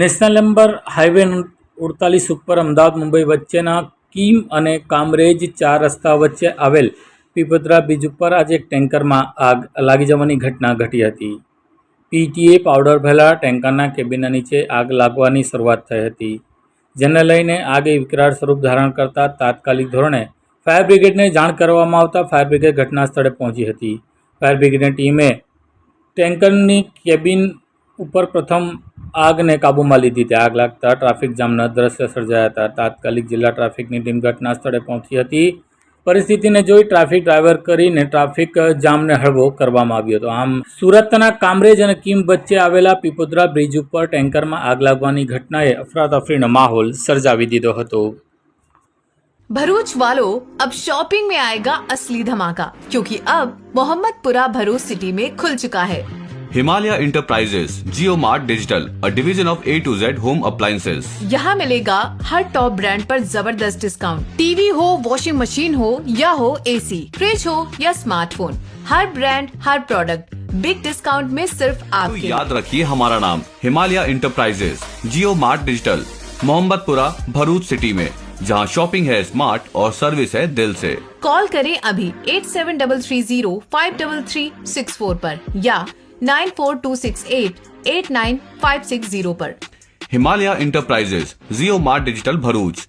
National number highway અડતાલીસ ઉપર અમદાવાદ, મુંબઈ વચ્ચેના કીમ અને કામરેજ ચાર રસ્તા વચ્ચે આવેલ પીપદરા બ્રિજ ઉપર આજે એક ટેન્કરમાં આગ લાગી જવાની ઘટના ઘટી હતી. પીટીએ પાવડર પહેલાં ટેન્કરના કેબિનના નીચે આગ લાગવાની શરૂઆત થઈ હતી, જેને લઈને આગે વિકરાળ સ્વરૂપ ધારણ કરતા તાત્કાલિક ધોરણે ફાયર બ્રિગેડને જાણ કરવામાં આવતા ફાયર બ્રિગેડ ઘટના સ્થળે પહોંચી હતી. ફાયર બ્રિગેડની ટીમે ટેન્કરની કેબિન ઉપર પ્રથમ આગને કાબૂમાં લીધી હતી આગ લાગતા ટ્રાફિક જામના દ્રશ્ય સર્જાયા હતા તાત્કાલિક જિલ્લા ટ્રાફિકની ટીમ ઘટના સ્થળે પહોંચી હતી પરિસ્થિતિને જોઈ ટ્રાફિક ડ્રાઈવર કરીને ટ્રાફિક જામને હળવો કરવામાં આવ્યો હતો આમ સુરતના કામરેજ અને કિમ વચ્ચે આવેલા પીપોદરા બ્રિજ ઉપર ટેન્કરમાં આગ લાગવાની ઘટનાએ અફરાતફરીનો માહોલ સર્જાવી દીધો હતો भरूच वालों अब शॉपिंग में आएगा असली धमाका क्योंकि अब मोहम्मदपुरा भरूच सिटी में खुल चुका है Himalaya Enterprises, Geomart Digital, a division of A to Z home appliances यहाँ मिलेगा हर टॉप ब्रांड पर ज़बरदस्त डिस्काउंट टीवी हो वॉशिंग मशीन हो या हो एसी फ्रिज हो या स्मार्टफ़ोन हर ब्रांड हर प्रोडक्ट बिग डिस्काउंट में सिर्फ़ आप तो याद रखिए हमारा नाम Himalaya Enterprises Jio Mart Digital Mohammadpura Bharuch city में जहाँ शॉपिंग है स्मार्ट और सर्विस है दिल से। कॉल करें अभी eight seven double three zero five double three six four आरोप या nine four two six eight eight nine five six zero आरोप Himalaya Enterprises Jio Mart Digital Bharuch.